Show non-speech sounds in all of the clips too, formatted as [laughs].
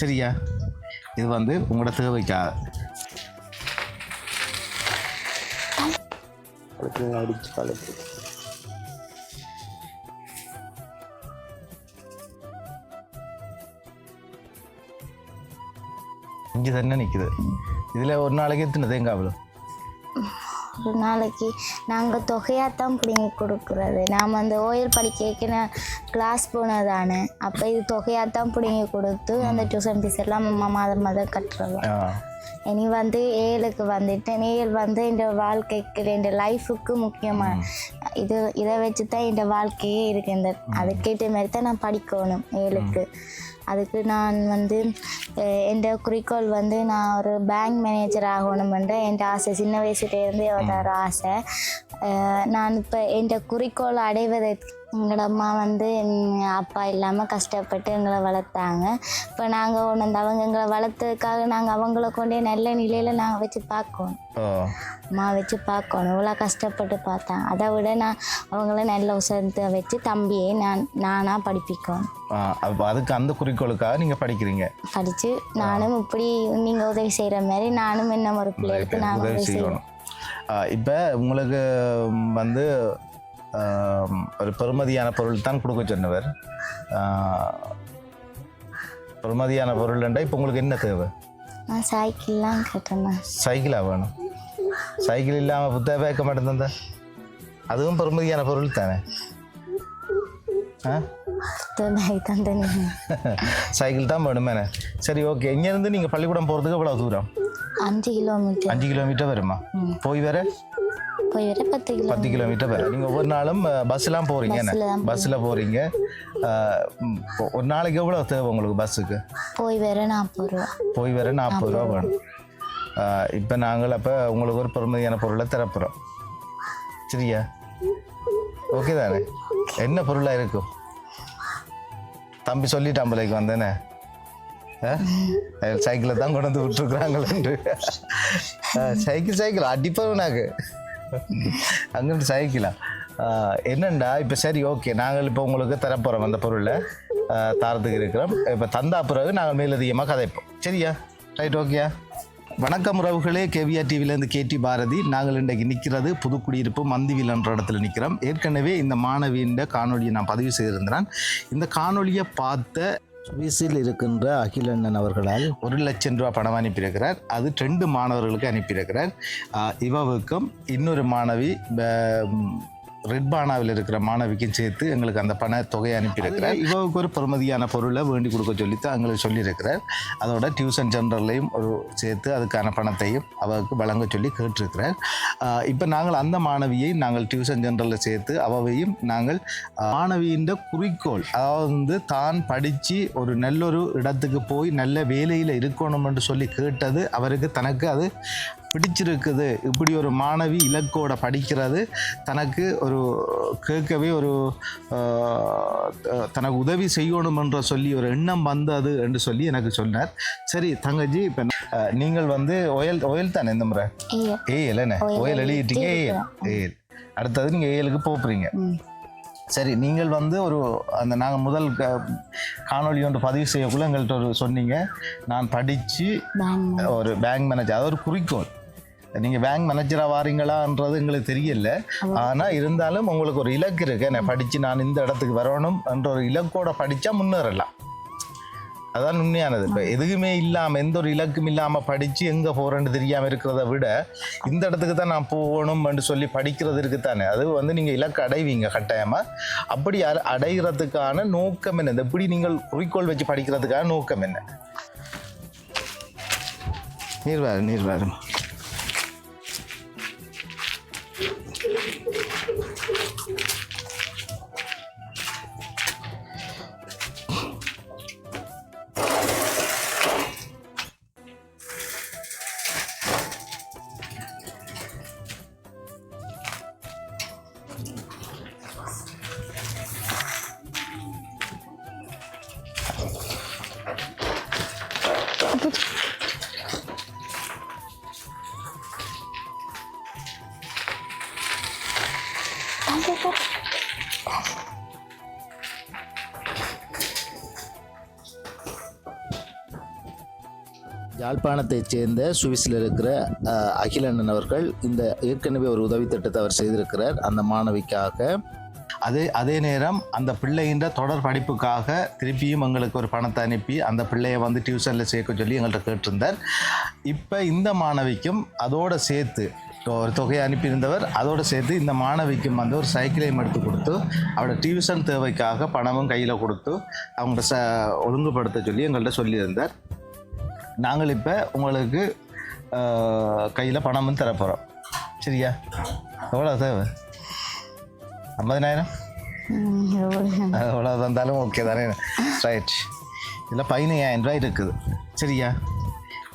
சரியா? இது வந்து உங்களோட தேவைக்காக அடிச்சு கலக்கு இங்கே தானே நிற்குது இதில் ஒரு நாளைக்கு எத்தனை தேங்காய் விழும் ஒரு நாளைக்கு நாங்கள் தொகையாக தான் பிடிங்கி கொடுக்குறது. நாம் அந்த ஓயல் படிக்க நான் கிளாஸ் போனதானே. அப்போ இது தொகையாக தான் பிடிங்கி கொடுத்து அந்த டியூஷன் ஃபீஸ் எல்லாம் அம்மா மாதம் மாதம் கட்டுறது. ஆ. இனி வந்து ஏழுக்கு வந்துட்டு ஏழு வந்து இந்த வாழ்க்கைக்கு இந்த லைஃபுக்கு முக்கியமான இது இதை வச்சு தான் இந்த வாழ்க்கையே இருக்கு இந்த அதுக்கேற்ற மாதிரி தான் நான் படிக்கணும் ஏழுக்கு. அதுக்கு நான் வந்து என் குறிக்கோள் வந்து நான் ஒரு பேங்க் மேனேஜர் ஆகணுமென்ற என் ஆசை சின்ன வயசுலேருந்தே ஒரு ஆசை. நான் இப்போ என் குறிக்கோள் அடைவதற்கு எங்களோட அம்மா வந்து அப்பா இல்லாமல் கஷ்டப்பட்டு எங்களை வளர்த்தாங்க. இப்போ நாங்கள் ஒன்று வந்து அவங்க எங்களை வளர்த்ததுக்காக நாங்கள் அவங்கள கொண்டே நல்ல நிலையில் நாங்கள் வச்சு பார்க்கணும். அம்மா வச்சு பார்க்கணும். இவ்வளோ கஷ்டப்பட்டு பார்த்தாங்க. அதை விட நான் அவங்கள நல்ல உசரத்தை வச்சு தம்பியை நான் நானாக படிப்பிக்கணும். அப்போ அதுக்கு அந்த குறிக்கோளுக்காக நீங்கள் படிக்கிறீங்க? படித்து நானும் இப்படி நீங்கள் உதவி செய்கிற மாதிரி நானும் என்ன ஒரு பிள்ளைகளுக்கு நான் உதவி செய்யணும். இப்போ உங்களுக்கு வந்து ஒரு பெறுமதியான பொருள் தான் கொடுக்க சொன்னவர். ஆ, பெறுமதியான பொருள்ன்றா இப்போ உங்களுக்கு என்ன தேவை? சைக்கிள்லாம் கேட்டேண்ணா சைக்கிளா வேணும். சைக்கிள் இல்லாமல் புத்தக வைக்க மாட்டேன் அதுவும் பெறுமதியான பொருள் தானே? ஆ? சைக்கிள் தான் வேணுமேனே சரி ஓகே இங்கேருந்து நீங்கள் பள்ளிக்கூடம் போகிறதுக்கு எவ்வளோ தூரம்? அஞ்சு கிலோமீட்டர். அஞ்சு கிலோமீட்டர் வருமா? போய் வர போய் வர பத்து கிலோ பத்து கிலோமீட்டர் வரும் நீங்கள் ஒவ்வொரு நாளும் பஸ்ஸெலாம் போகிறீங்க என்ன? பஸ்ஸில் போகிறீங்க ஒரு நாளைக்கு எவ்வளோ தேவை உங்களுக்கு பஸ்ஸுக்கு? போய் வர நாற்பது ரூபா. போய் வர நாற்பது ரூபா வேணும். இப்போ நாங்கள் அப்போ உங்களுக்கு ஒரு பெருமதியான பொருளை தரப்போகிறோம் சரியா? ஓகே தானே? என்ன பொருளாக இருக்கும்? தம்பி சொல்லிட்டான் பிள்ளைக்கு வந்தேனே. சைக்கிளை தான் கொண்டு வந்து விட்டுருக்குறாங்களேன்று சைக்கிள் சைக்கிள். அடிப்பவனாக்கு அங்கிருந்து சகிக்கலாம் என்னண்டா? இப்போ சரி ஓகே. நாங்கள் இப்போ உங்களுக்கு தரப்போகிறோம் அந்த பொருளை. தாரத்துக்கு இருக்கிறோம். இப்போ தந்தா பிறகு நாங்கள் மேலதிகமாக கதைப்போம். சரியா? ரைட் ஓகேயா வணக்கம் உறவுகளே. கேவிஆர் டிவிலேருந்து கேடி பாரதி. நாங்கள் இன்றைக்கு நிற்கிறது புதுக்குடியிருப்பு மந்திவிலன்ற இடத்துல நிற்கிறோம். ஏற்கனவே இந்த மாணவியின் காணொலியை நான் பதிவு செய்திருந்தேன். இந்த காணொலியை பார்த்த சுவிஸில் இருக்கின்ற அகிலண்ணன் அவர்களால் ஒரு லட்சம் ரூபா பணம் அனுப்பியிருக்கிறார். அது ரெண்டு மாணவர்களுக்கு அனுப்பியிருக்கிறார். இவவுக்கும் இன்னொரு மாணவி ரெட்பானாவில் இருக்கிற மாணவிக்கும் சேர்த்து எங்களுக்கு அந்த பண தொகையை அனுப்பியிருக்கிறார். இவருக்கு ஒரு பெருமதியான பொருளை வேண்டி கொடுக்க சொல்லித்தான் எங்களுக்கு சொல்லியிருக்கிறார். அதோட டியூஷன் சென்டர்லையும் ஒரு சேர்த்து அதுக்கான பணத்தையும் அவருக்கு வழங்க சொல்லி கேட்டிருக்கிறார். இப்போ நாங்கள் அந்த மாணவியை நாங்கள் டியூஷன் சென்டரில் சேர்த்து அவவையும் நாங்கள் மாணவியின் குறிக்கோள் அதாவது வந்து தான் படித்து ஒரு நல்லொரு இடத்துக்கு போய் நல்ல வேலையில் இருக்கணும் என்று சொல்லி கேட்டது அவருக்கு தனக்கு அது பிடிச்சிருக்குது. இப்படி ஒரு மாணவி இலக்கோட படிக்கிறது தனக்கு ஒரு கேட்கவே ஒரு தனக்கு உதவி செய்யணுமென்ற சொல்லி ஒரு எண்ணம் வந்தது என்று சொல்லி எனக்கு சொன்னார். சரி தங்கச்சி இப்போ நீங்கள் வந்து ஒயல் ஒயல் தானே இந்த முறை? ஏஎல் என்ன ஒயல் எழுதிட்டீங்க ஏஎல் ஏஎல் அடுத்தது நீங்கள் ஏஎலுக்கு போகிறீங்க சரி நீங்கள் வந்து ஒரு அந்த நாங்கள் முதல் க காணொளி ஒன்று பதிவு செய்யக்குள்ள எங்கள்கிட்ட ஒரு சொன்னீங்க. நான் படித்து ஒரு பேங்க் மேனேஜர் அது ஒரு குறிக்கோள். நீங்கள் பேங்க் மேனேஜராக வாரீங்களான்றது எங்களுக்கு தெரியல. ஆனால் இருந்தாலும் உங்களுக்கு ஒரு இலக்கு இருக்கு. என்ன படித்து நான் இந்த இடத்துக்கு வரணும் என்ற ஒரு இலக்கோட படித்தா முன்னேறலாம். அதான் உண்மையானது. இப்போ எதுவுமே இல்லாமல் எந்த ஒரு இலக்கும் இல்லாமல் படித்து எங்கே போகிறேன்னு தெரியாமல் இருக்கிறத விட இந்த இடத்துக்கு தான் நான் போகணும்னு சொல்லி படிக்கிறது இருக்குதானே? அது வந்து நீங்கள் இலக்கு அடைவீங்க கட்டாயமாக அப்படி அட- அடைகிறதுக்கான நோக்கம் என்ன? எப்படி நீங்கள் குறிக்கோள் வச்சு படிக்கிறதுக்கான நோக்கம் என்ன? நீர் வாரு Thank [laughs] you. யாழ்ப்பாணத்தைச் சேர்ந்த சுவிஸில் இருக்கிற அகிலண்ணன் அவர்கள் இந்த ஏற்கனவே ஒரு உதவி திட்டத்தை அவர் செய்திருக்கிறார். அந்த மாணவிக்காக. அதே அதே நேரம் அந்த பிள்ளைகின்ற தொடர் படிப்புக்காக திருப்பியும் எங்களுக்கு ஒரு பணத்தை அனுப்பி அந்த பிள்ளையை வந்து டியூஷனில் சேர்க்க சொல்லி எங்கள்கிட்ட கேட்டிருந்தார். இப்போ இந்த மாணவிக்கும் அதோடு சேர்த்து ஒரு தொகையை அனுப்பியிருந்தவர் அதோடு சேர்த்து இந்த மாணவிக்கும் வந்து ஒரு சைக்கிளையும் எடுத்து கொடுத்து அவரோட டியூஷன் தேவைக்காக பணமும் கையில் கொடுத்து அவங்கள ச ஒழுங்குபடுத்த சொல்லி எங்கள்கிட்ட சொல்லியிருந்தார். நாங்கள் இப்போ உங்களுக்கு கையில் பணமும் தர போகிறோம் சரியா? எவ்வளோ தேவை? ஐம்பதினாயிரம்? எவ்வளோ தந்தாலும் ஓகே தானே? ரைட் இதில் பதினையாயிரம் ரூபாய் இருக்குது. சரியா?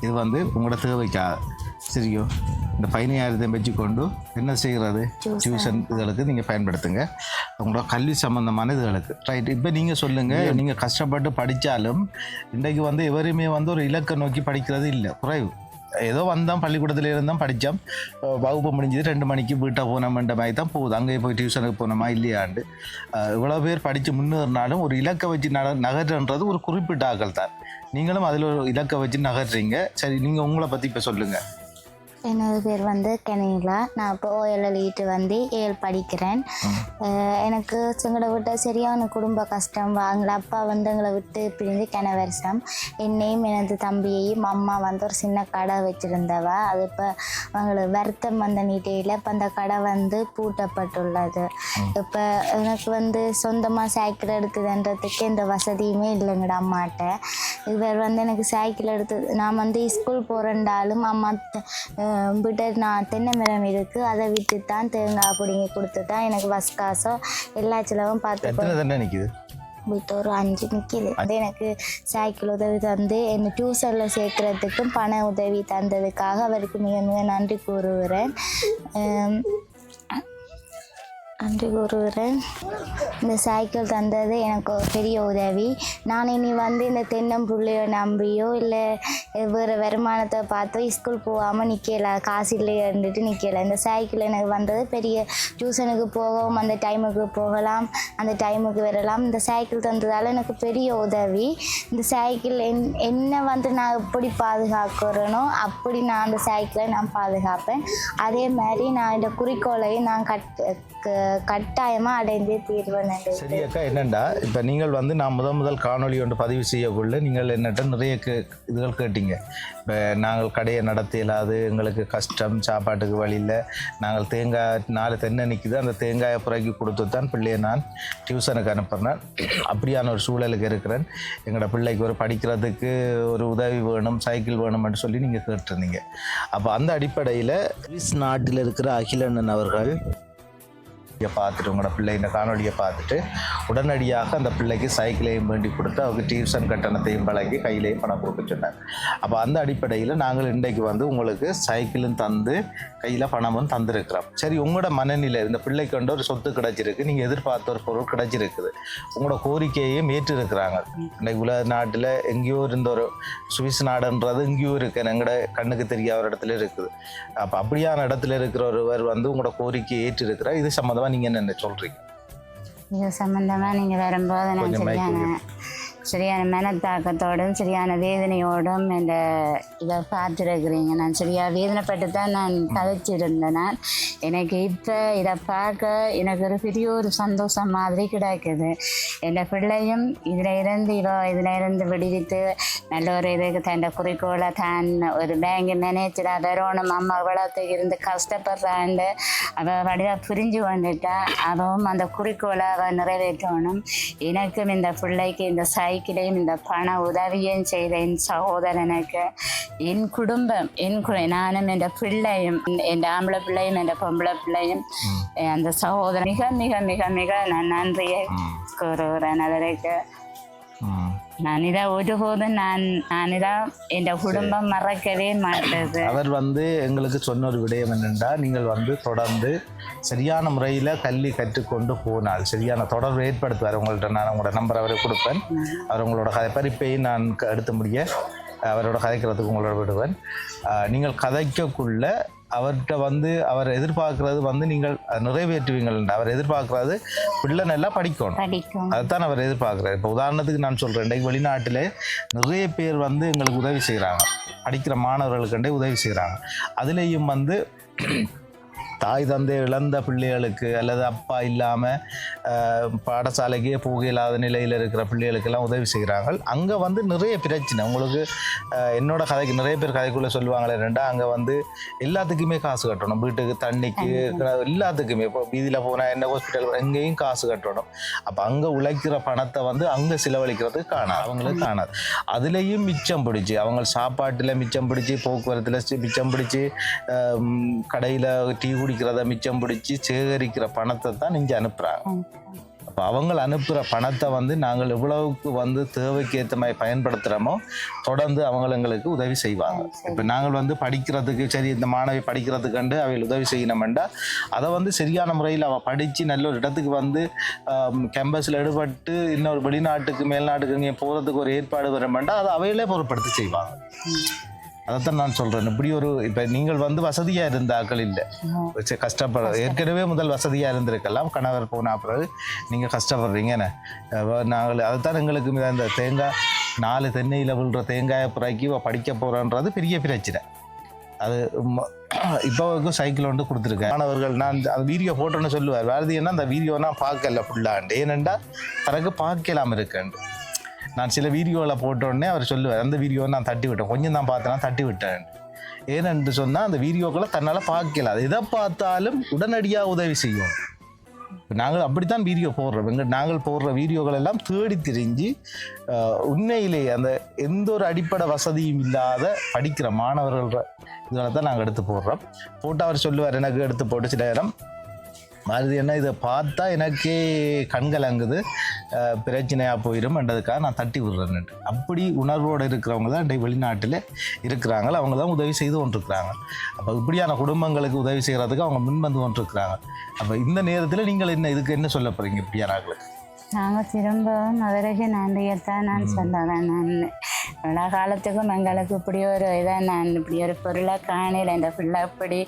இது வந்து உங்களோட தேவைக்காக சரியோ இந்த பதினையாயிரத்தை வச்சுக்கொண்டு என்ன செய்கிறது? டியூஷன் இதுகளுக்கு நீங்கள் பயன்படுத்துங்க. உங்களோட கல்வி சம்பந்தமான இதுகளுக்கு. ரைட் இப்போ நீங்கள் சொல்லுங்கள் நீங்கள் கஷ்டப்பட்டு படித்தாலும் இன்றைக்கு வந்து எவருமே வந்து ஒரு இலக்கை நோக்கி படிக்கிறது இல்லை. குறைவு. ஏதோ வந்தோம் பள்ளிக்கூடத்தில் இருந்தோம் படித்தோம் வகுப்பு முடிஞ்சது ரெண்டு மணிக்கு வீட்டை போனோம்ன்ற மாதிரி தான் போகுது. அங்கே போய் டியூஷனுக்கு போனோமா இல்லையாண்டு. இவ்வளோ பேர் படித்து முன்னேறினாலும் ஒரு இலக்கை வச்சு நட நகர்ன்றது ஒரு குறிப்பிட்ட ஆக்கள் தான் நீங்களும் அதில் ஒரு இலக்கை வச்சு நகர்றீங்க. சரி நீங்கள் உங்களை பற்றி இப்போ சொல்லுங்கள் என்னோட பேர் வந்து கெனிலா நான் இப்போ ஓஎல்எல்இட்டு வந்து ஏழு படிக்கிறேன். எனக்கு எங்களை விட்ட சரியான குடும்ப கஷ்டம். எங்களை அப்பா வந்து எங்களை விட்டு பிரிஞ்சு கிண வருஷம். என்னையும் எனது தம்பியையும் அம்மா வந்து ஒரு சின்ன கடை வச்சுருந்தவ. அது இப்போ அவங்களுக்கு வருத்தம் வந்த நீட்டையில் இப்போ அந்த கடை வந்து பூட்டப்பட்டுள்ளது. இப்போ எனக்கு வந்து சொந்தமாக சைக்கிள் எடுத்துதுன்றதுக்கு எந்த வசதியுமே இல்லைங்கடா அம்மாட்ட. இவர் வந்து எனக்கு சைக்கிள் எடுத்து நான் வந்து ஸ்கூல் போகிறேன்டாலும் அம்மா விட்ட நான் தென்னை மரம் இருக்குது அதை விட்டு தான் தேங்காய் பிடிங்கி கொடுத்து தான் எனக்கு பஸ் காசோ எல்லா செலவும் பார்த்து நிற்கிது வீட்டு ஒரு அஞ்சு நிற்கிது அது எனக்கு சைக்கிள் உதவி தந்து என்னை டியூஷனில் சேர்க்குறதுக்கும் பண உதவி தந்ததுக்காக அவருக்கு மிக மிக நன்றி கூறுகிறேன். நன்றி கூறுகிறேன். இந்த சைக்கிள் தந்தது எனக்கு ஒரு பெரிய உதவி. நான் இனி வந்து இந்த தென்னம்புள்ளையோ நம்பியோ இல்லை வேறு வருமானத்தை பார்த்தோ ஸ்கூல் போகாமல் நிற்கல காசு இல்லையே இருந்துட்டு நிற்கல இந்த சைக்கிள் எனக்கு வந்தது பெரிய டியூஷனுக்கு போகவும் அந்த டைமுக்கு போகலாம் அந்த டைமுக்கு வரலாம். இந்த சைக்கிள் தந்ததால் எனக்கு பெரிய உதவி. இந்த சைக்கிள் என் என்ன வந்து நான் எப்படி பாதுகாக்கிறேனோ அப்படி நான் அந்த சைக்கிளை நான் பாதுகாப்பேன். அதே மாதிரி நான் இந்த குறிக்கோளையும் நான் கட் கட்டாயமாக அடைந்தே தீர்வேன் சரி அக்கா என்னண்டா? இப்போ நீங்கள் வந்து நான் முதல் முதல் காணொளி ஒன்று பதிவு செய்யக்குள்ள நீங்கள் என்னட்ட நிறைய கே இதுகள் கேட்டீங்க. இப்போ நாங்கள் கடையை நடத்தியலாது எங்களுக்கு கஷ்டம் சாப்பாட்டுக்கு வழியில் நாங்கள் தேங்காய் நாலு தென்னை நிற்குது அந்த தேங்காயை புறக்கி கொடுத்து தான் பிள்ளையை நான் டியூஷனுக்கு அனுப்புகிறேன் அப்படியான ஒரு சூழலுக்கு இருக்கிறேன். எங்களோட பிள்ளைக்கு ஒரு படிக்கிறதுக்கு ஒரு உதவி வேணும் சைக்கிள் வேணும்னு சொல்லி நீங்கள் கேட்டிருந்தீங்க. அப்போ அந்த அடிப்படையில் சுவிஸ் நாட்டில் இருக்கிற அகிலண்ணன் அவர்கள் பார்த்துட்டு உங்களோட பிள்ளை இந்த காணொலியை பார்த்துட்டு உடனடியாக அந்த பிள்ளைக்கு சைக்கிளையும் வேண்டி கொடுத்து அவங்க டியூஷன் கட்டணத்தையும் வழங்கி கையிலையும் பணம் கொடுக்க சொன்னாங்க. அப்போ அந்த அடிப்படையில் நாங்கள் இன்றைக்கு வந்து உங்களுக்கு சைக்கிளும் தந்து கையில் பணமும் தந்திருக்கிறோம். சரி உங்களோட மனநிலை இந்த பிள்ளைக்கு வந்து ஒரு சொத்து கிடைச்சிருக்கு நீங்கள் எதிர்பார்த்த ஒரு பொருள் கிடைச்சிருக்குது. உங்களோட கோரிக்கையையும் ஏற்றிருக்கிறாங்க. இன்றைக்கு உலக நாட்டில் எங்கேயோ இருந்த ஒரு சுவிஸ் நாடுன்றது எங்கேயோ இருக்கு எங்களோட கண்ணுக்கு தெரியாத ஒரு இடத்துல இருக்குது. அப்போ அப்படியான இடத்துல இருக்கிற ஒருவர் வந்து உங்களோட கோரிக்கையை ஏற்றிருக்கிறார். இது சம்மந்தமாக நீங்கள் என்ன சொல்கிறீங்க இது சம்மந்தமாக நீங்கள் வரும்போது நான் கொஞ்சம் சரியான சரியான மனத்தாக்கத்தோடும் சரியான வேதனையோடும் இந்த இதை பார்த்துருக்குறீங்க. நான் சரியாக வேதனைப்பட்டு தான் நான் கதைச்சிருந்தேன் நான் எனக்கு இப்போ இதை பார்க்க எனக்கு ஒரு பெரிய ஒரு சந்தோஷம் மாதிரி கிடைக்குது. என் பிள்ளையும் இதில் இருந்து இவோ இதில் இருந்து விடுவித்து நல்ல ஒரு இதுக்கு தன் குறிக்கோளை தான் ஒரு பேங்க் மேனேஜராக வரணும் அம்மா வளத்துக்கு இருந்து கஷ்டப்படுறாண்டு அவள் வடிவாக புரிஞ்சு வந்துட்டா அவவும் அந்த குறிக்கோளை அவள் நிறைவேற்றணும். எனக்கும் இந்த பிள்ளைக்கு இந்த சைக்கிளையும் இந்த பண உதவியும் செய்த என் சகோதரனுக்கு. என் குடும்பம் என் நானும் என் பிள்ளையும் என் ஆம்பளை பிள்ளையும் என் பொம்பளை பிள்ளையும் அந்த சகோதரன் மிக மிக மிக மிக நான் நன்றியை கூறுகிறேன். அதற்கு ம். நான் இதை ஒருபோதும் நான் நான் இதை என் குடும்பம் மறக்கவே மாட்டேது அவர் வந்து எங்களுக்கு சொன்ன ஒரு விடயம் என்னென்றா நீங்கள் வந்து தொடர்ந்து சரியான முறையில் கல்வி கற்றுக்கொண்டு போனால் சரியான தொடர்பு ஏற்படுத்துவார் உங்கள்கிட்ட நான் உங்களோட நம்பர் அவரை கொடுப்பேன் அவர் உங்களோட கதை பறிப்பையும் நான் எடுத்து முடிய அவரோட கதைக்கிறதுக்கு உங்களோட விடுவேன் நீங்கள் கதைக்கக்குள்ள அவர்கிட்ட வந்து அவர் எதிர்பார்க்கறது வந்து நீங்கள் நிறைவேற்றுவீங்கள் அவர் எதிர்பார்க்கறது பிள்ளை நல்லா படிக்கணும். அதைத்தான் அவர் எதிர்பார்க்குறாரு. இப்போ உதாரணத்துக்கு நான் சொல்கிறேன் இன்றைக்கு வெளிநாட்டில் நிறைய பேர் வந்து எங்களுக்கு உதவி செய்கிறாங்க படிக்கிற மாணவர்களுக்கண்டே உதவி செய்கிறாங்க அதுலேயும் வந்து தாய் தந்தை இழந்த பிள்ளைகளுக்கு அல்லது அப்பா இல்லாமல் பாடசாலைக்கே போக இல்லாத நிலையில் இருக்கிற பிள்ளைகளுக்கெல்லாம் உதவி செய்கிறாங்க அங்கே வந்து நிறைய பிரச்சனை. உங்களுக்கு அஹ், என்னோட கதைக்கு நிறைய பேர் கதைக்குள்ளே சொல்லுவாங்களே ரெண்டா அங்கே வந்து எல்லாத்துக்குமே காசு கட்டணும். வீட்டுக்கு தண்ணிக்கு எல்லாத்துக்குமே. இப்போ வீதியில் போனால் என்ன ஹாஸ்பிட்டல் எங்கேயும் காசு கட்டணும். அப்போ அங்கே உழைக்கிற பணத்தை வந்து அங்கே செலவழிக்கிறதுக்கு காணாது. அவங்களுக்கு காணாது. அதுலேயும் மிச்சம் பிடிச்சி அவங்க சாப்பாட்டில் மிச்சம் பிடிச்சி போக்குவரத்தில் மிச்சம் பிடிச்சி கடையில் டீ குடிக்கிறத மிச்சம் பிடிச்சி சேகரிக்கிற பணத்தை தான் இங்கே அனுப்புகிறாங்க அப்போ அவங்க அனுப்புகிற பணத்தை வந்து நாங்கள் எவ்வளவுக்கு வந்து தேவைக்கு ஏற்ற மாதிரி பயன்படுத்துகிறோமோ தொடர்ந்து அவங்க எங்களுக்கு உதவி செய்வாங்க. இப்போ நாங்கள் வந்து படிக்கிறதுக்கு சரி இந்த மாணவி படிக்கிறதுக்கண்டு அவைகள் உதவி செய்யணுமெண்டா அதை வந்து சரியான முறையில் அவள் படித்து நல்ல ஒரு இடத்துக்கு வந்து கேம்பஸில் எடுபட்டு இன்னொரு வெளிநாட்டுக்கு மேல்நாட்டுக்கு இங்கே போகிறதுக்கு ஒரு ஏற்பாடு வரமெண்டா அதை அவைகளே பொருட்படுத்தி செய்வாங்க. அதைத்தான் நான் சொல்கிறேன் இப்படி ஒரு இப்போ நீங்கள் வந்து வசதியாக இருந்த ஆக்கள் இல்லை. சரி, கஷ்டப்பட ஏற்கனவே முதல் வசதியாக இருந்திருக்கலாம். கணவர் போன பிறகு நீங்கள் கஷ்டப்படுறீங்கன்னு நாங்கள் அதைத்தான் எங்களுக்கு இந்த தேங்காய் நாலு தென்னையில் விழுற தேங்காயை பிறக்கி படிக்க போகிறன்றது பெரிய பிரச்சனை. அது இப்போ வரைக்கும் சைக்கிள் வந்து கொடுத்துருக்கேன். மாணவர்கள் நான் அந்த- வீடியோ போட்டோன்னு சொல்லுவார். பாரதி என்ன அந்த வீடியோ நான் பார்க்கல ஃபுல்லாண்டு ஏனெண்டா தனக்கு பார்க்கலாம் இருக்கேன். நான் சில வீடியோவில் போட்டோடனே அவர் சொல்லுவார் அந்த வீடியோவை நான் தட்டி விட்டேன். கொஞ்சம் தான் பார்த்தேன் தட்டி விட்டேன். ஏனென்று சொன்னால் அந்த வீடியோக்களை தன்னால் பார்க்கல. அது எதை பார்த்தாலும் உடனடியாக உதவி செய்யும். நாங்கள் அப்படித்தான் வீடியோ போடுறோம். எங்கள் நாங்கள் போடுற வீடியோகள் எல்லாம் தேடி திரிஞ்சு உண்மையிலேயே அந்த எந்த ஒரு அடிப்படை வசதியும் இல்லாத படிக்கிற மாணவர்கள் இதனால தான் நாங்கள் எடுத்து போடுறோம். போட்டு அவர் சொல்லுவார் எனக்கு எடுத்து போட்டு சில நேரம். மாருதி என்ன? இதை பார்த்தா எனக்கே கண்கலங்குது அஹ், பிரச்சனையாக போயிடும் என்றதுக்காக நான் தட்டி விடுறேன் அப்படி உணர்வோடு இருக்கிறவங்க தான் இன்றைக்கு வெளிநாட்டில் இருக்கிறாங்க. அவங்க தான் உதவி செய்து கொண்டிருக்கிறாங்க. அப்போ இப்படியான குடும்பங்களுக்கு உதவி செய்கிறதுக்கு அவங்க முன் வந்து கொண்டிருக்கிறாங்க. அப்போ இந்த நேரத்தில் நீங்கள் என்ன இதுக்கு என்ன சொல்ல போகிறீங்க இப்படியான ஆட்களுக்கு? நாங்கள் திரும்பவும் அவருக்கு நன்றியைத்தான் நான் சொல்லுவேன் நான் எல்லா காலத்துக்கும் எங்களுக்கு இப்படி ஒரு இதை நான் இப்படி ஒரு பொருளை காணையில் இந்த ஃபுல்லா இப்படி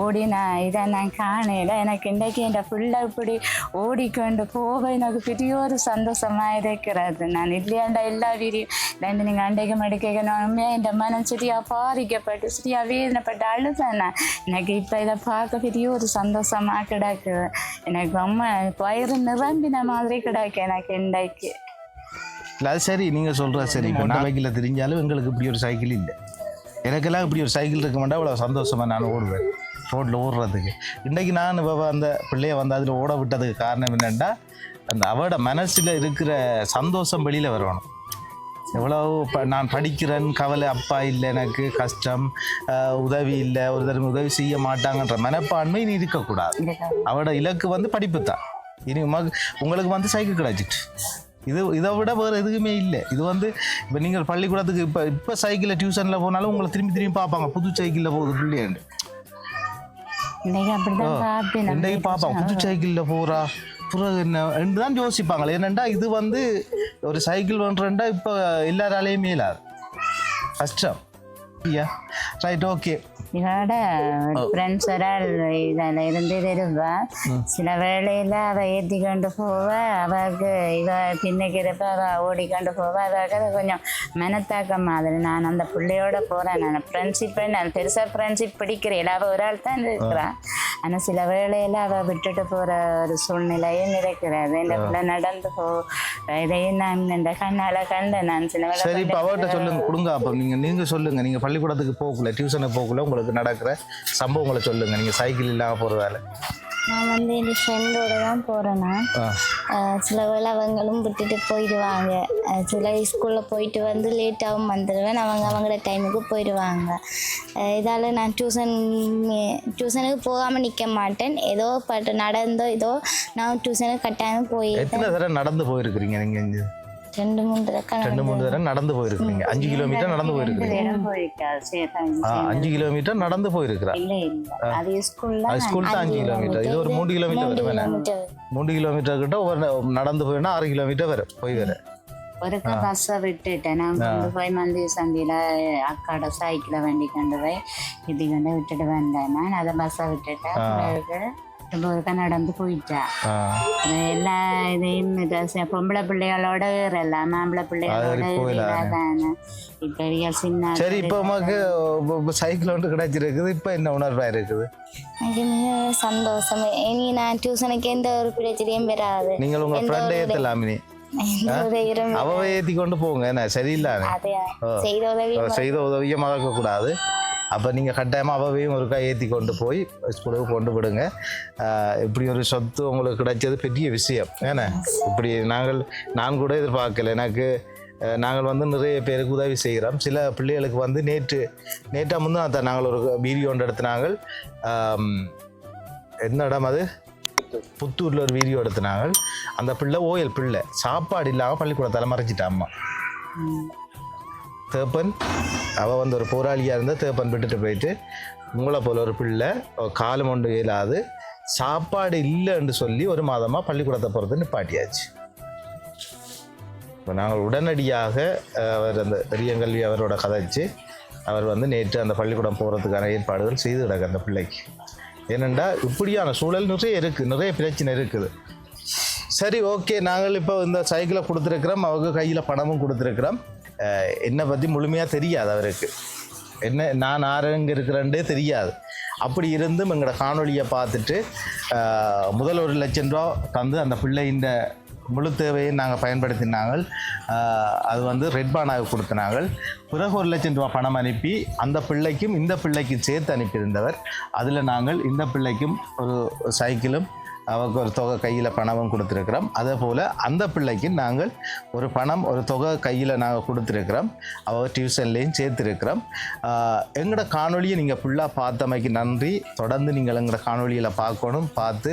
ஓடி நான் இதை நான் காணையில் எனக்கு இன்றைக்கு இந்த ஃபுல்லா இப்படி ஓடிக்கொண்டு போக எனக்கு பெரிய ஒரு சந்தோஷமாக இருக்கிறது. நான் இல்லையாண்டா எல்லா வீடியோ ரெண்டு நீங்கள் அண்டைக்கு மடிக்கணுமே இந்த மனம் சரியாக பாதிக்கப்பட்டு சரியாக வேதனைப்பட்டு அழுதேன் எனக்கு இப்போ இதை பார்க்க பெரிய ஒரு சந்தோஷமாக கிடக்குது எனக்கு ரொம்ப வயிறு நிரம்பின மாதிரி கிடக்கு எனக்கு இன்றைக்கு. இல்லை அது சரி நீங்கள் சொல்கிற சரி. இப்போ நான் பைக்கில் தெரிஞ்சாலும் எங்களுக்கு இப்படி ஒரு சைக்கிள் இல்லை. எனக்கெல்லாம் இப்படி ஒரு சைக்கிள் இருக்க மாட்டா அவ்வளோ சந்தோஷமாக நான் ஓடுவேன். ரோட்டில் ஓடுறதுக்கு. இன்றைக்கி நான் இப்போ அந்த பிள்ளைய வந்து அதில் ஓட விட்டதுக்கு காரணம் என்னென்னா அந்த அவட மனசில் இருக்கிற சந்தோஷம் வெளியில் வரணும். எவ்வளவு ப- நான் படிக்கிறேன் கவலை அப்பா இல்லை எனக்கு கஷ்டம் உதவி இல்லை ஒரு தடவை உதவி செய்ய மாட்டாங்கன்ற மனப்பான்மை இனி இருக்கக்கூடாது. அவட இலக்கு வந்து படிப்பு தான் இனி உங்களுக்கு வந்து சைக்கிள் கிடச்சிட்டு. இது இதை விட வேறு எதுவுமே இல்லை. இது வந்து இப்போ நீங்கள் பள்ளிக்கூடத்துக்கு இப்போ இப்போ சைக்கிளில் டியூஷனில் போனாலும் உங்களை திரும்பி திரும்பி பார்ப்பாங்க. புது சைக்கிளில் போகுது பிள்ளையாண்டு. இன்றைக்கு பார்ப்பாங்க புது சைக்கிளில் போகிறா பிறகு என்ன என்று தான் யோசிப்பாங்களே. ஏனெண்டா இது வந்து ஒரு சைக்கிள் பண்ணுறேன்டா இப்போ எல்லாராலையும் மேலாது கஷ்டம். ஐயா ரைட் ஓகே இவட ஃப்ரெண்ட்ஸ் ஒராள் இதில் இருந்து இருப்பா சில வேளையில் அவள் ஏற்றி கொண்டு போவ அவளுக்கு இவ பின்னுக்கு இருப்ப அவள் ஓடிக்கொண்டு போவ. அவளுக்கு கொஞ்சம் மனத்தாக்கம் மாதிரி. நான் அந்த பிள்ளையோட போகிறேன் நான் ஃப்ரெண்ட்ஷிப்பை நான் பெருசாக ஃப்ரெண்ட்ஷிப் பிடிக்கிறேன். அவள் ஒரு ஆள் தான் இருக்கிறான் ஆனால் சில வேளையில் அவள் விட்டுட்டு போகிற ஒரு சூழ்நிலையும் இருக்கிறது. இந்த பிள்ளை நடந்து போ இதையும் நான் இந்த கண்ணால் கண்டேன் நான் சில வேளை சரி இப்போ அவர்கிட்ட சொல்லுங்க. கொடுங்க அப்போ நீங்கள் நீங்கள் சொல்லுங்கள் நீங்கள் பள்ளிக்கூடத்துக்கு போகல டியூஷனுக்கு போகல உங்களுக்கு நடக்கிற சம்பவங்களை சொல்லுங்கள் நீங்கள் சைக்கிள் இல்லாமல் போகிற வேலை. நான் வந்து என் ஃப்ரெண்டோட தான் போகிறேன்னா சில வேளை அவங்களும் விட்டுட்டு போயிடுவாங்க. சில ஸ்கூலில் போயிட்டு வந்து லேட்டாகவும் வந்துடுவேன். அவங்க அவங்களோட டைமுக்கு போயிடுவாங்க. இதால் நான் டியூஷன் டியூஷனுக்கு போகாமல் நிற்க மாட்டேன். ஏதோ பட்டு நடந்தோ ஏதோ நான் டியூஷனுக்கு கட்டாயம் போய் நடந்து போயிருக்கிறீங்க நீங்கள் ரெண்டு மூணு தடவை ரெண்டு மூணு தடவை நடந்து போயிருக்கிறீங்க. அஞ்சு கிலோமீட்டர் நடந்து போயிருக்கிறீங்க. அஞ்சு கிலோமீட்டர் நடந்து போயிருக்கிறா. அது ஸ்கூல் தான் அஞ்சு கிலோமீட்டர் இது ஒரு மூணு கிலோமீட்டர் வரும் மூணு கிலோமீட்டர் கிட்ட ஒரு நடந்து போயினா ஆறு கிலோமீட்டர் வரும் போய் வர. ஒருக்கா பஸ்ஸை விட்டுட்டேன் நான் கொண்டு போய் மந்திய சந்தியில் அக்காட சைக்கிளை வண்டி கொண்டு போய் இப்படி கொண்டு விட்டுட்டு வந்தேன். நான் அதை பஸ்ஸை விட்டுட்டேன். திரும்ப ஒருக்கா நடந்து போயிட்டா எல்லா இதையும் பொம்பளை பிள்ளைகளோட எல்லாம் ஆம்பளை பிள்ளைகளோட இல்லாதானே இப்போ சின்ன சரி இப்போ உமக்கு சைக்கிள் ஒன்று கிடைச்சிருக்குது இப்போ என்ன உணர்வா இருக்குது எனக்கு மிக சந்தோஷம் இனி நான் டியூஷனுக்கு எந்த ஒரு பிரச்சனையும் வராது நீங்கள் உங்க ஃப்ரெண்டை ஏற்றலாமினி அவவை ஏற்றி கொண்டு போங்க என்ன சரியில்லானே அது செய்த உதவி செய்த உதவியை மறக்கக்கூடாது அப்போ நீங்கள் கட்டாயமாக அவவையும் ஒருக்கா ஏற்றி கொண்டு போய் ஸ்கூலுக்கு கொண்டு விடுங்க. இப்படி ஒரு சொத்து உங்களுக்கு கிடைச்சது பெரிய விஷயம். ஏன்னா இப்படி நாங்கள் நான் கூட எதிர்பார்க்கல. எனக்கு நாங்கள் வந்து நிறைய பேருக்கு உதவி செய்கிறோம். சில பிள்ளைகளுக்கு வந்து நேற்று நேற்றா முந்தான் தான் நாங்கள் ஒரு வீடியோ ஒன்று எடுத்தினாங்க என்ன இடம் அது புத்தூரில் ஒரு வீடியோ எடுத்தினாங்க அந்த பிள்ளை ஓயல் பிள்ளை. சாப்பாடு இல்லாமல் பள்ளிக்கூடத்தால் மறைச்சிட்டா அம்மா. தேப்பன். அவள் வந்து ஒரு போராளியாக இருந்தால் தேப்பன் விட்டுட்டு போயிட்டு உங்களை போல ஒரு பிள்ளை காலம் ஒன்று இயலாது சாப்பாடு இல்லைன்னு சொல்லி ஒரு மாதமாக பள்ளிக்கூடத்தை போகிறது நிப்பாட்டியாச்சு. இப்போ நாங்கள் உடனடியாக அவர் அந்த பெரியங்கல்வி அவரோட கதைச்சு அவர் வந்து நேற்று அந்த பள்ளிக்கூடம் போகிறதுக்கான ஏற்பாடுகள் செய்து கிடக்கு அந்த பிள்ளைக்கு. ஏனெண்டா இப்படியான சூழல் நிறைய இருக்குது நிறைய பிரச்சனை இருக்குது. சரி ஓகே நாங்கள் இப்போ இந்த சைக்கிளை கொடுத்துருக்குறோம் அவங்க கையில் பணமும் கொடுத்துருக்குறோம். என்னை பற்றி முழுமையாக தெரியாது அவருக்கு. என்ன நான் ஆரங்க இருக்கிறேன்டே தெரியாது. அப்படி இருந்தும் எங்களோட காணொலியை பார்த்துட்டு முதல் ஒரு லட்சம் ரூபா தந்து அந்த பிள்ளையின் முழு தேவையை நாங்கள் பயன்படுத்தினாங்க அது வந்து ரெட் பானாக கொடுத்தினாங்க பிறகு ஒரு லட்சம் ரூபா பணம் அனுப்பி அந்த பிள்ளைக்கும் இந்த பிள்ளைக்கும் சேர்த்து அனுப்பியிருந்தவர். அதில் நாங்கள் இந்த பிள்ளைக்கும் ஒரு சைக்கிளும் அவருக்கு ஒரு தொகை கையில் பணமும் கொடுத்துருக்குறோம். அதே போல் அந்த பிள்ளைக்கு நாங்கள் ஒரு பணம் ஒரு தொகை கையில் நாங்கள் கொடுத்துருக்குறோம். அவர் டியூஷன்லேயும் சேர்த்துருக்குறோம். எங்களோட காணொலியை நீங்கள் ஃபுல்லாக பார்த்தமைக்கு நன்றி. தொடர்ந்து நீங்கள் எங்களோட காணொலியில் பார்க்கணும் பார்த்து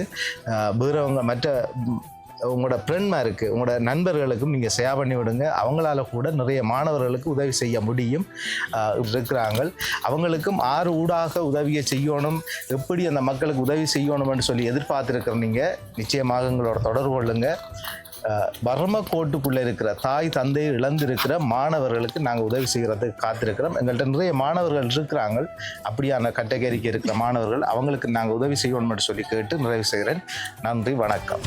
பீரவங்க வேறவங்க மற்ற உங்களோட ஃப்ரெண்ட்மாருக்கு உங்களோட நண்பர்களுக்கும் நீங்கள் ஷேர் பண்ணி விடுங்க. அவங்களால கூட நிறைய மாணவர்களுக்கு உதவி செய்ய முடியும். இருக்கிறாங்க. அவங்களுக்கும் ஆறு ஊடாக உதவியை செய்யணும். எப்படி அந்த மக்களுக்கு உதவி செய்யணும்னு சொல்லி எதிர்பார்த்துருக்கிற நீங்கள் நிச்சயமாக எங்களோட தொடர்பு கொள்ளுங்க. ஆஹ் வறும கோட்டுக்குள்ளே இருக்கிற தாய் தந்தையை இழந்திருக்கிற மாணவர்களுக்கு நாங்கள் உதவி செய்கிறதுக்கு காத்திருக்கிறோம். எங்கள்கிட்ட நிறைய மாணவர்கள் இருக்கிறாங்க. அப்படியான கட்டகரிக்கு இருக்கிற மாணவர்கள் அவங்களுக்கு நாங்கள் உதவி செய்யணும்னு சொல்லி கேட்டு நிறைவு செய்கிறேன். நன்றி வணக்கம்.